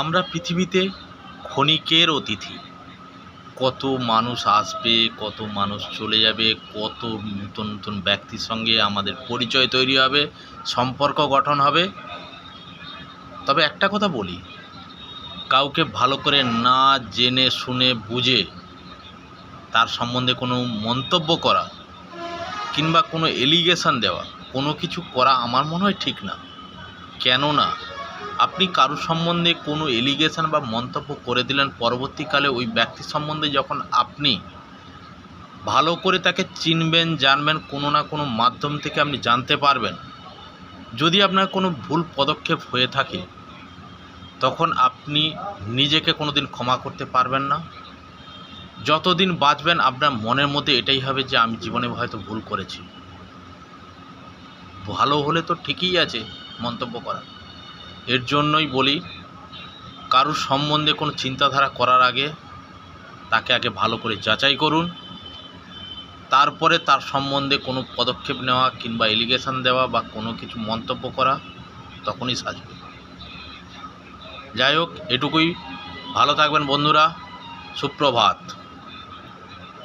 আমরা পৃথিবীতে ক্ষণিকের অতিথি। কত মানুষ আসবে, কত মানুষ চলে যাবে, কত নতুন নতুন ব্যক্তির সঙ্গে আমাদের পরিচয় তৈরি হবে, সম্পর্ক গঠন হবে। তবে একটা কথা বলি, কাউকে ভালো করে না জেনে, শুনে, বুঝে তার সম্বন্ধে কোনো মন্তব্য করা কিংবা কোনো এলিগেশন দেওয়া, কোনো কিছু করা আমার মনে হয় ঠিক না। কেননা আপনি কারোর সম্বন্ধে কোনো এলিগেশন বা মন্তব্য করে দিলেন? পরবর্তীকালে ওই ব্যক্তি সম্বন্ধে যখন আপনি ভালো করে তাকে চিনবেন, জানবেন, কোনো না কোনো মাধ্যম থেকে আপনি জানতে পারবেন। যদি আপনার কোনো ভুল পদক্ষেপ হয়ে থাকে, তখন আপনি নিজেকে কোনো দিন ক্ষমা করতে পারবেন না। যতদিন বাঁচবেন, আপনার মনের মধ্যে এটাই হবে যে, আমি জীবনে হয়তো ভুল করেছি। ভালো হলে তো ঠিকই আছে মন্তব্য করা। এর জন্যই বলি, কারুর সম্বন্ধে কোনো চিন্তাধারা করার আগে তাকে আগে ভালো করে যাচাই করুন। তারপরে তার সম্বন্ধে কোনো পদক্ষেপ নেওয়া কিংবা এলিগেশন দেওয়া বা কোনো কিছু মন্তব্য করা তখনই সাজবে। যাই হোক, এটুকুই। ভালো থাকবেন বন্ধুরা। সুপ্রভাত।